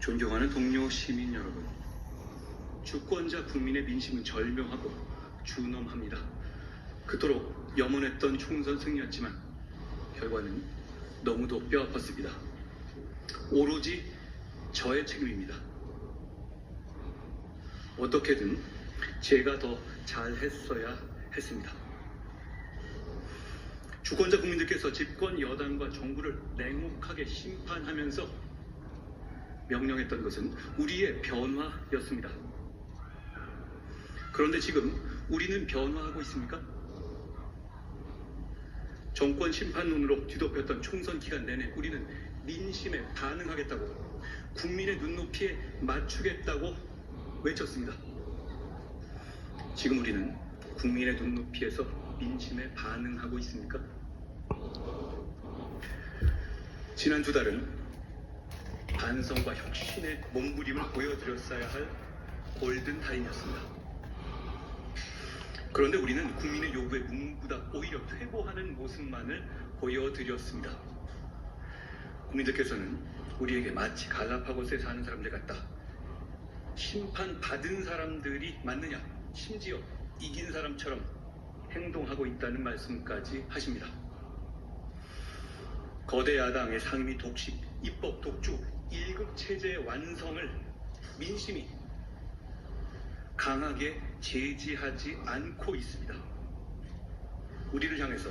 존경하는 동료 시민 여러분, 주권자 국민의 민심은 절묘하고 준엄합니다. 그토록 염원했던 총선 승리였지만 결과는 너무도 뼈아팠습니다. 오로지 저의 책임입니다. 어떻게든 제가 더 잘했어야 했습니다. 주권자 국민들께서 집권 여당과 정부를 냉혹하게 심판하면서 명령했던 것은 우리의 변화였습니다. 그런데 지금 우리는 변화하고 있습니까? 정권 심판론으로 뒤덮였던 총선 기간 내내 우리는 민심에 반응하겠다고 국민의 눈높이에 맞추겠다고 외쳤습니다. 지금 우리는 국민의 눈높이에서 민심에 반응하고 있습니까? 지난 두 달은 반성과 혁신의 몸부림을 보여드렸어야 할 골든 타임이었습니다. 그런데 우리는 국민의 요구에 묵묵부답 오히려 퇴보하는 모습만을 보여드렸습니다. 국민들께서는 우리에게 마치 갈라파고스에 사는 사람들 같다. 심판 받은 사람들이 맞느냐? 심지어 이긴 사람처럼 행동하고 있다는 말씀까지 하십니다. 거대 야당의 상임위 독식, 입법 독주, 일극 체제의 완성을 민심이 강하게 제지하지 않고 있습니다. 우리를 향해서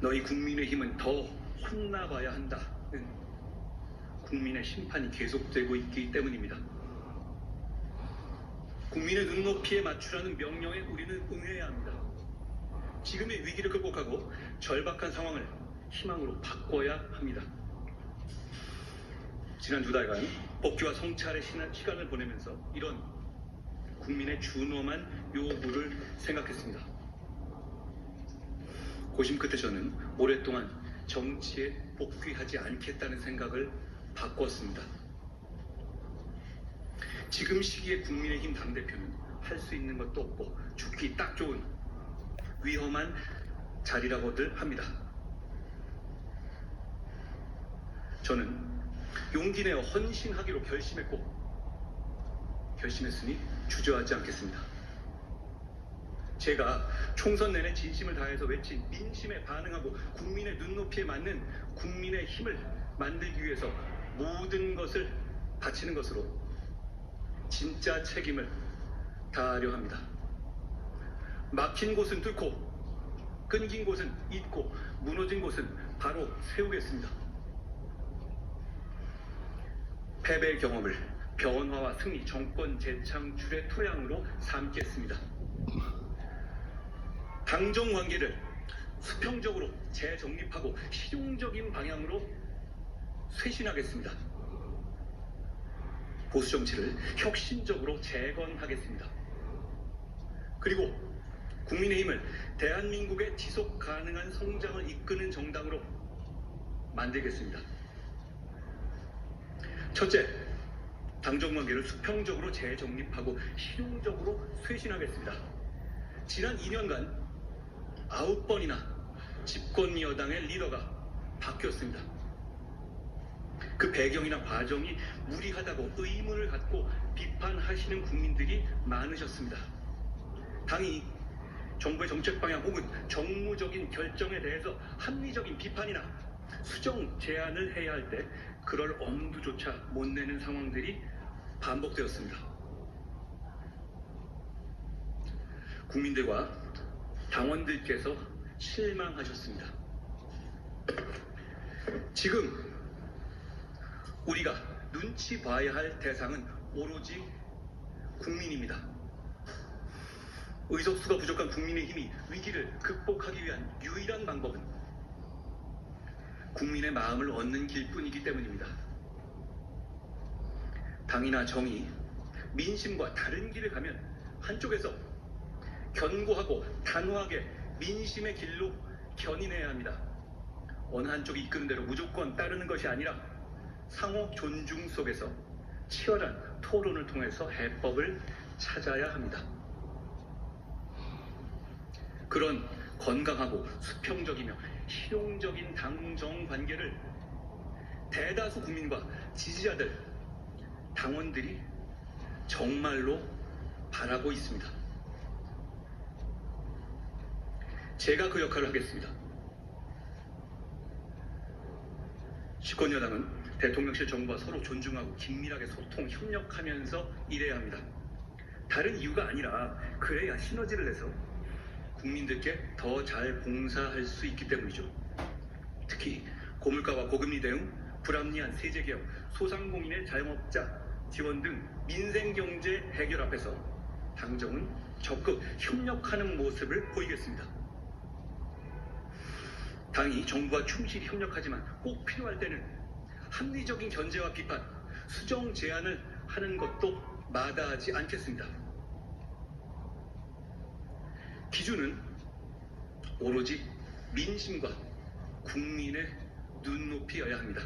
너희 국민의 힘은 더 혼나봐야 한다는 국민의 심판이 계속되고 있기 때문입니다. 국민의 눈높이에 맞추라는 명령에 우리는 응해야 합니다. 지금의 위기를 극복하고 절박한 상황을 희망으로 바꿔야 합니다. 지난 두 달간 복귀와 성찰의 시간을 보내면서 이런 국민의 준엄한 요구를 생각했습니다. 고심 끝에 저는 오랫동안 정치에 복귀하지 않겠다는 생각을 바꿨습니다. 지금 시기에 국민의힘 당대표는 할 수 있는 것도 없고 죽기 딱 좋은 위험한 자리라고들 합니다. 저는 용기 내어 헌신하기로 결심했고 결심했으니 주저하지 않겠습니다. 제가 총선 내내 진심을 다해서 외친 민심에 반응하고 국민의 눈높이에 맞는 국민의 힘을 만들기 위해서 모든 것을 바치는 것으로 진짜 책임을 다하려 합니다. 막힌 곳은 뚫고 끊긴 곳은 잇고 무너진 곳은 바로 세우겠습니다. 패배의 경험을 변화와 승리, 정권 재창출의 토양으로 삼겠습니다. 당정 관계를 수평적으로 재정립하고 실용적인 방향으로 쇄신하겠습니다. 보수 정치를 혁신적으로 재건하겠습니다. 그리고 국민의힘을 대한민국의 지속 가능한 성장을 이끄는 정당으로 만들겠습니다. 첫째, 당정 관계를 수평적으로 재정립하고 실용적으로 쇄신하겠습니다. 지난 2년간 아홉 번이나 집권 여당의 리더가 바뀌었습니다. 그 배경이나 과정이 무리하다고 의문을 갖고 비판하시는 국민들이 많으셨습니다. 당이 정부의 정책 방향 혹은 정무적인 결정에 대해서 합리적인 비판이나 수정 제안을 해야 할 때 그럴 엄두조차 못 내는 상황들이 반복되었습니다. 국민들과 당원들께서 실망하셨습니다. 지금 우리가 눈치 봐야 할 대상은 오로지 국민입니다. 의석수가 부족한 국민의 힘이 위기를 극복하기 위한 유일한 방법은 국민의 마음을 얻는 길뿐이기 때문입니다. 당이나 정이 민심과 다른 길을 가면 한쪽에서 견고하고 단호하게 민심의 길로 견인해야 합니다. 어느 한쪽이 이끄는 대로 무조건 따르는 것이 아니라 상호 존중 속에서 치열한 토론을 통해서 해법을 찾아야 합니다. 그런 건강하고 수평적이며 실용적인 당정 관계를 대다수 국민과 지지자들, 당원들이 정말로 바라고 있습니다. 제가 그 역할을 하겠습니다. 집권여당은 대통령실 정부와 서로 존중하고 긴밀하게 소통, 협력하면서 일해야 합니다. 다른 이유가 아니라 그래야 시너지를 내서 국민들께 더 잘 봉사할 수 있기 때문이죠. 특히 고물가와 고금리 대응, 불합리한 세제 개혁, 소상공인의 자영업자 지원 등 민생 경제 해결 앞에서 당정은 적극 협력하는 모습을 보이겠습니다. 당이 정부와 충실히 협력하지만 꼭 필요할 때는 합리적인 견제와 비판, 수정 제안을 하는 것도 마다하지 않겠습니다. 기준은 오로지 민심과 국민의 눈높이여야 합니다.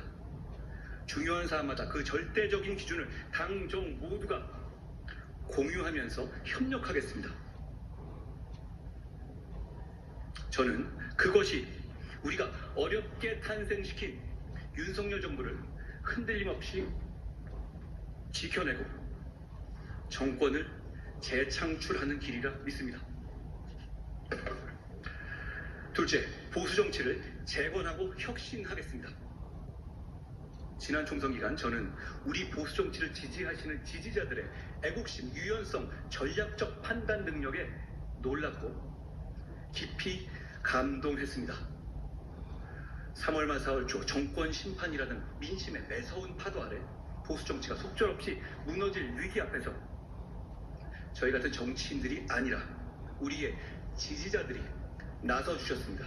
중요한 사안마다 그 절대적인 기준을 당정 모두가 공유하면서 협력하겠습니다. 저는 그것이 우리가 어렵게 탄생시킨 윤석열 정부를 흔들림 없이 지켜내고 정권을 재창출하는 길이라 믿습니다. 둘째, 보수 정치를 재건하고 혁신하겠습니다. 지난 총선 기간 저는 우리 보수 정치를 지지하시는 지지자들의 애국심, 유연성, 전략적 판단 능력에 놀랐고 깊이 감동했습니다. 3월 말 4월 초 정권 심판이라는 민심의 매서운 파도 아래 보수 정치가 속절없이 무너질 위기 앞에서 저희 같은 정치인들이 아니라 우리의 지지자들이 나서 주셨습니다.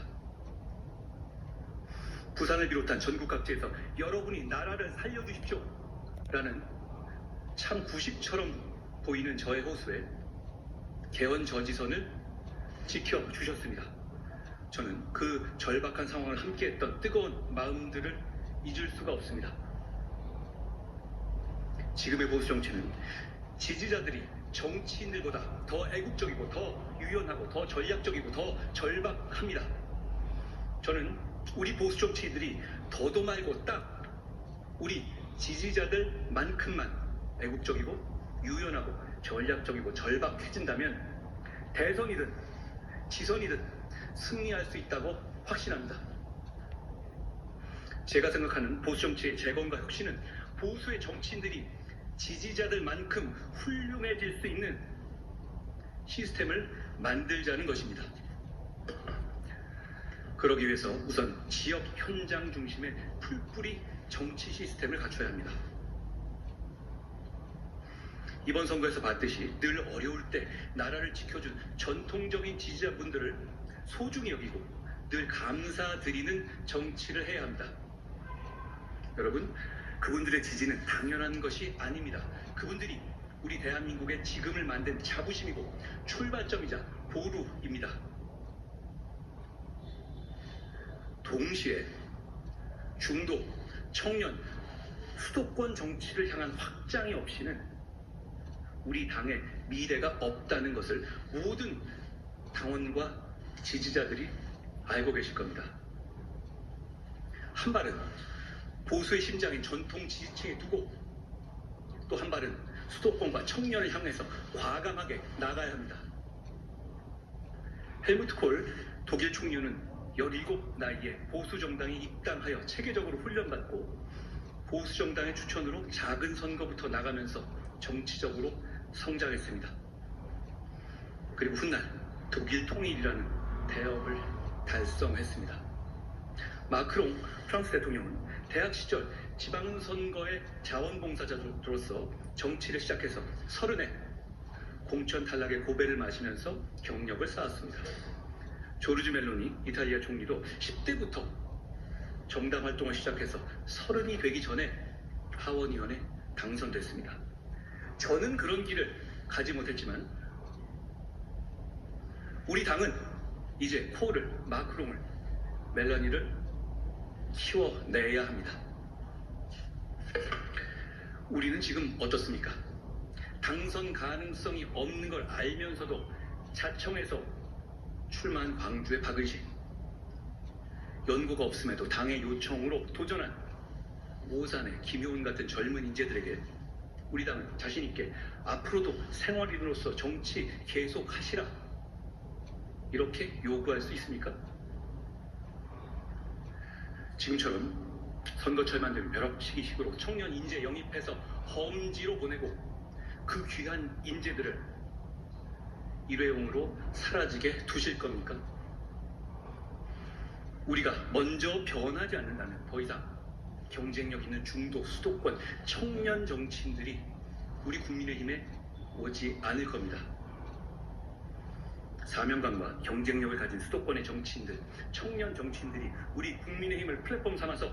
부산을 비롯한 전국 각지에서 여러분이 나라를 살려주십시오. 라는 참 구식처럼 보이는 저의 호소에 개헌 저지선을 지켜주셨습니다. 저는 그 절박한 상황을 함께했던 뜨거운 마음들을 잊을 수가 없습니다. 지금의 보수 정치는 지지자들이 정치인들보다 더 애국적이고 더 유연하고 더 전략적이고 더 절박합니다. 저는 우리 보수 정치인들이 더도 말고 딱 우리 지지자들만큼만 애국적이고 유연하고 전략적이고 절박해진다면 대선이든 지선이든 승리할 수 있다고 확신합니다. 제가 생각하는 보수 정치의 재건과 혁신은 보수의 정치인들이 지지자들만큼 훌륭해질 수 있는 시스템을 만들자는 것입니다. 그러기 위해서 우선 지역 현장 중심의 풀뿌리 정치 시스템을 갖춰야 합니다. 이번 선거에서 봤듯이 늘 어려울 때 나라를 지켜준 전통적인 지지자분들을 소중히 여기고 늘 감사드리는 정치를 해야 합니다. 여러분, 그분들의 지지는 당연한 것이 아닙니다. 그분들이 우리 대한민국의 지금을 만든 자부심이고 출발점이자 보루입니다. 동시에 중도, 청년, 수도권 정치를 향한 확장이 없이는 우리 당의 미래가 없다는 것을 모든 당원과 지지자들이 알고 계실 겁니다. 한 발은 보수의 심장인 전통 지지층에 두고 또 한 발은 수도권과 청년을 향해서 과감하게 나가야 합니다. 헬무트 콜 독일 총리는 17 나이에 보수 정당에 입당하여 체계적으로 훈련받고 보수 정당의 추천으로 작은 선거부터 나가면서 정치적으로 성장했습니다. 그리고 훗날 독일 통일이라는 대업을 달성했습니다. 마크롱 프랑스 대통령은 대학 시절 지방선거의 자원봉사자로서 정치를 시작해서 서른에 공천 탈락의 고배를 마시면서 경력을 쌓았습니다. 조르지 멜로니 이탈리아 총리도 10대부터 정당 활동을 시작해서 서른이 되기 전에 하원의원에 당선됐습니다. 저는 그런 길을 가지 못했지만 우리 당은 이제 콜을 마크롱을 멜라니를 키워내야 합니다. 우리는 지금 어떻습니까? 당선 가능성이 없는 걸 알면서도 자청해서 출마한 광주의 박의식 연고가 없음에도 당의 요청으로 도전한 오산의 김효은 같은 젊은 인재들에게 우리 당은 자신 있게 앞으로도 생활인으로서 정치 계속 하시라 이렇게 요구할 수 있습니까? 지금처럼 선거철만 되면 벼락치기식으로 청년 인재 영입해서 험지로 보내고 그 귀한 인재들을 일회용으로 사라지게 두실 겁니까? 우리가 먼저 변하지 않는다면 더 이상 경쟁력 있는 중도 수도권 청년 정치인들이 우리 국민의힘에 오지 않을 겁니다. 사명감과 경쟁력을 가진 수도권의 정치인들, 청년 정치인들이 우리 국민의힘을 플랫폼 삼아서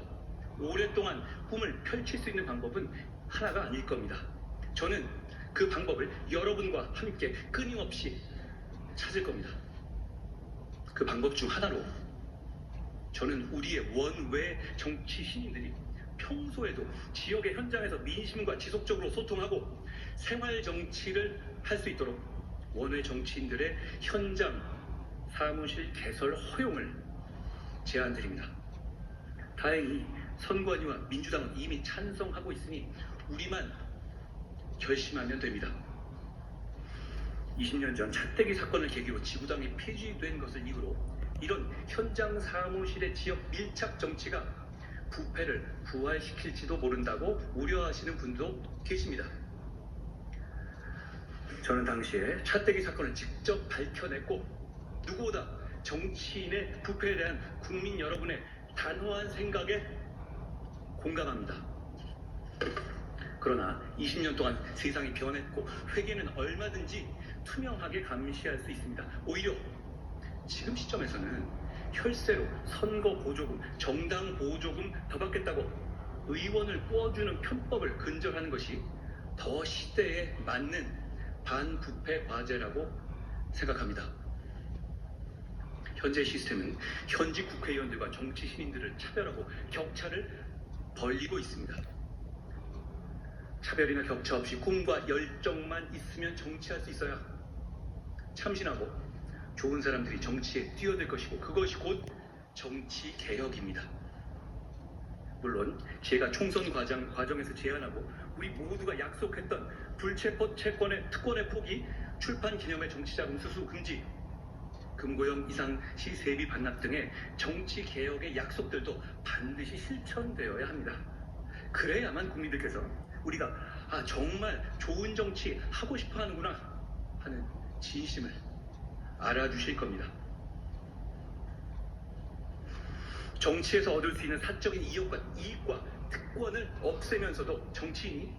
오랫동안 꿈을 펼칠 수 있는 방법은 하나가 아닐 겁니다. 저는 그 방법을 여러분과 함께 끊임없이 찾을 겁니다. 그 방법 중 하나로 저는 우리의 원외 정치 신인들이 평소에도 지역의 현장에서 민심과 지속적으로 소통하고 생활 정치를 할 수 있도록 원외 정치인들의 현장 사무실 개설 허용을 제안드립니다. 다행히 선관위와 민주당은 이미 찬성하고 있으니 우리만 결심하면 됩니다. 20년 전 차떼기 사건을 계기로 지구당이 폐지된 것을 이유로 이런 현장 사무실의 지역 밀착 정치가 부패를 부활시킬지도 모른다고 우려하시는 분도 계십니다. 저는 당시에 차떼기 사건을 직접 밝혀냈고 누구보다 정치인의 부패에 대한 국민 여러분의 단호한 생각에 공감합니다. 그러나 20년 동안 세상이 변했고 회계는 얼마든지 투명하게 감시할 수 있습니다. 오히려 지금 시점에서는 혈세로 선거 보조금, 정당 보조금 더 받겠다고 의원을 꾸어주는 편법을 근절하는 것이 더 시대에 맞는 반부패 과제라고 생각합니다. 현재 시스템은 현직 국회의원들과 정치 신인들을 차별하고 격차를 벌리고 있습니다. 차별이나 격차 없이 꿈과 열정만 있으면 정치할 수 있어야 참신하고 좋은 사람들이 정치에 뛰어들 것이고 그것이 곧 정치 개혁입니다. 물론 제가 총선 과정, 과정에서 제안하고 우리 모두가 약속했던 불체포 채권의 특권의 포기, 출판 기념의 정치자금 수수 금지, 금고형 이상 시 세비 반납 등의 정치 개혁의 약속들도 반드시 실천되어야 합니다. 그래야만 국민들께서 우리가 아 정말 좋은 정치 하고 싶어 하는구나 하는 진심을 알아주실 겁니다. 정치에서 얻을 수 있는 사적인 이익과, 이익과 특권을 없애면서도 정치인이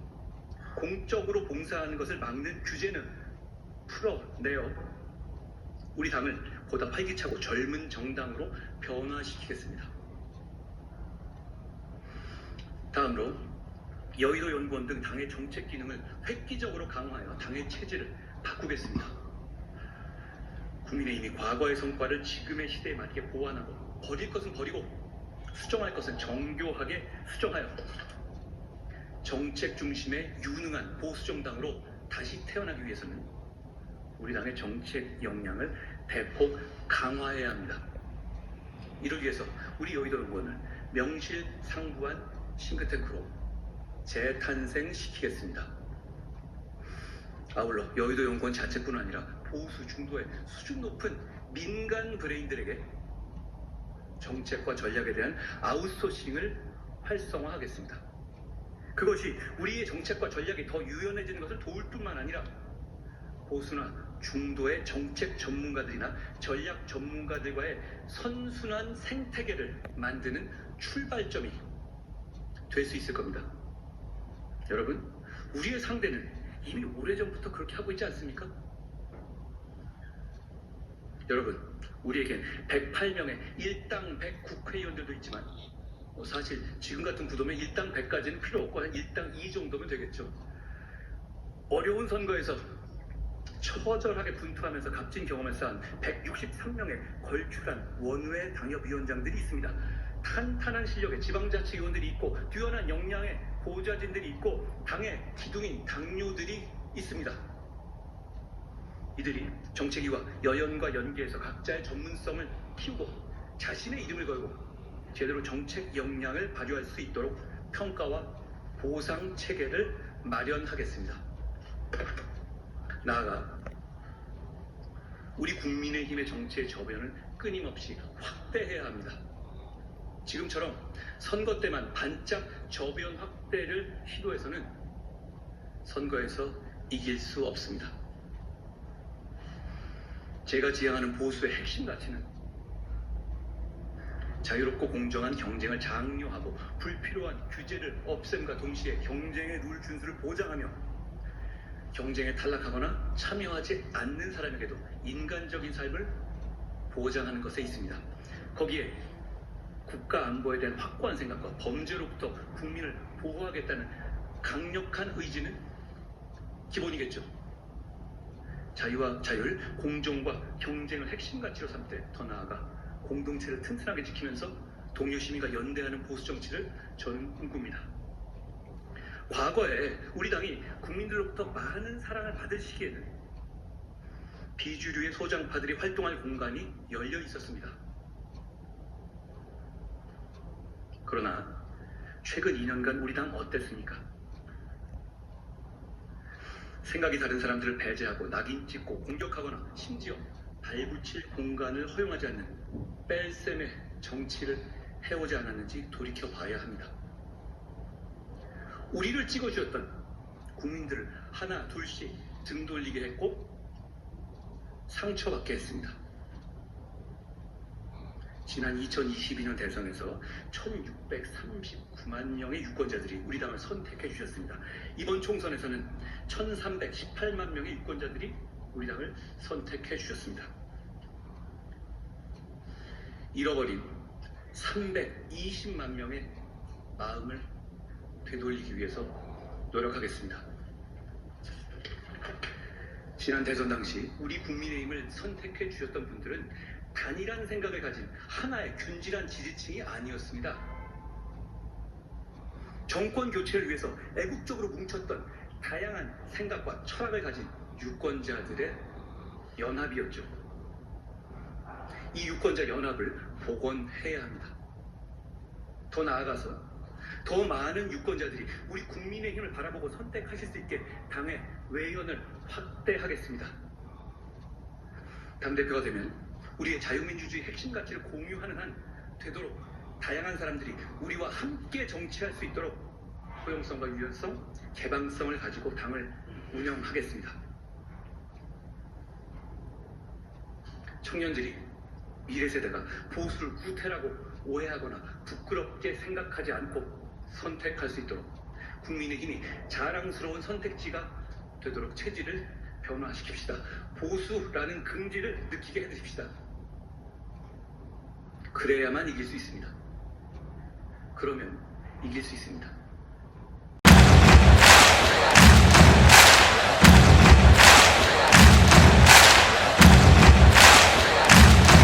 공적으로 봉사하는 것을 막는 규제는 풀어내어 우리 당을 보다 활기차고 젊은 정당으로 변화시키겠습니다. 다음으로 여의도 연구원 등 당의 정책 기능을 획기적으로 강화하여 당의 체질을 바꾸겠습니다. 국민의힘이 과거의 성과를 지금의 시대에 맞게 보완하고 버릴 것은 버리고 수정할 것은 정교하게 수정하여 정책 중심의 유능한 보수 정당으로 다시 태어나기 위해서는 우리 당의 정책 역량을 대폭 강화해야 합니다. 이를 위해서 우리 여의도 연구원을 명실상부한 싱크탱크로 재탄생시키겠습니다. 아울러 여의도 연구원 자체뿐 아니라 보수 중도의 수준 높은 민간 브레인들에게 정책과 전략에 대한 아웃소싱을 활성화하겠습니다. 그것이 우리의 정책과 전략이 더 유연해지는 것을 도울 뿐만 아니라 보수나 중도의 정책 전문가들이나 전략 전문가들과의 선순환 생태계를 만드는 출발점이 될 수 있을 겁니다. 여러분, 우리의 상대는 이미 오래전부터 그렇게 하고 있지 않습니까? 여러분, 우리에겐 108명의 일당 100 국회의원들도 있지만 뭐 사실 지금 같은 구도면 일당 100까지는 필요 없고 한 일당 2 정도면 되겠죠. 어려운 선거에서 처절하게 분투하면서 값진 경험을 쌓은 163명의 걸출한 원외 당협위원장들이 있습니다. 탄탄한 실력의 지방자치위원들이 있고 뛰어난 역량의 보좌진들이 있고 당의 기둥인 당뇨들이 있습니다. 이들이 정책위와 여연과 연계해서 각자의 전문성을 키우고 자신의 이름을 걸고 제대로 정책 역량을 발휘할 수 있도록 평가와 보상 체계를 마련하겠습니다. 나아가 우리 국민의힘의 정치의 저변을 끊임없이 확대해야 합니다. 지금처럼 선거 때만 반짝 저변 확대를 시도해서는 선거에서 이길 수 없습니다. 제가 지향하는 보수의 핵심 가치는 자유롭고 공정한 경쟁을 장려하고 불필요한 규제를 없앰과 동시에 경쟁의 룰 준수를 보장하며 경쟁에 탈락하거나 참여하지 않는 사람에게도 인간적인 삶을 보장하는 것에 있습니다. 거기에 국가 안보에 대한 확고한 생각과 범죄로부터 국민을 보호하겠다는 강력한 의지는 기본이겠죠. 자유와 자율, 공정과 경쟁을 핵심 가치로 삼되 더 나아가 공동체를 튼튼하게 지키면서 동료 시민과 연대하는 보수 정치를 저는 꿈꿉니다. 과거에 우리 당이 국민들로부터 많은 사랑을 받을 시기에는 비주류의 소장파들이 활동할 공간이 열려 있었습니다. 그러나 최근 2년간 우리 당 어땠습니까? 생각이 다른 사람들을 배제하고 낙인 찍고 공격하거나 심지어 발붙일 공간을 허용하지 않는 뺄셈의 정치를 해오지 않았는지 돌이켜 봐야 합니다. 우리를 찍어주었던 국민들을 하나 둘씩 등 돌리게 했고 상처받게 했습니다. 지난 2022년 대선에서 1639만 명의 유권자들이 우리 당을 선택해 주셨습니다. 이번 총선에서는 1318만 명의 유권자들이 우리 당을 선택해 주셨습니다. 잃어버린 320만 명의 마음을 되돌리기 위해서 노력하겠습니다. 지난 대선 당시 우리 국민의힘을 선택해 주셨던 분들은 단일한 생각을 가진 하나의 균질한 지지층이 아니었습니다. 정권 교체를 위해서 애국적으로 뭉쳤던 다양한 생각과 철학을 가진 유권자들의 연합이었죠. 이 유권자 연합을 복원해야 합니다. 더 나아가서 더 많은 유권자들이 우리 국민의 힘을 바라보고 선택하실 수 있게 당의 외연을 확대하겠습니다. 당대표가 되면 우리의 자유민주주의 핵심 가치를 공유하는 한 되도록 다양한 사람들이 우리와 함께 정치할 수 있도록 포용성과 유연성, 개방성을 가지고 당을 운영하겠습니다. 청년들이 미래 세대가 보수를 구태라고 오해하거나 부끄럽게 생각하지 않고 선택할 수 있도록 국민의힘이 자랑스러운 선택지가 되도록 체질을 변화시킵시다. 보수라는 긍지를 느끼게 해드립시다. 그래야만 이길 수 있습니다. 그러면 이길 수 있습니다.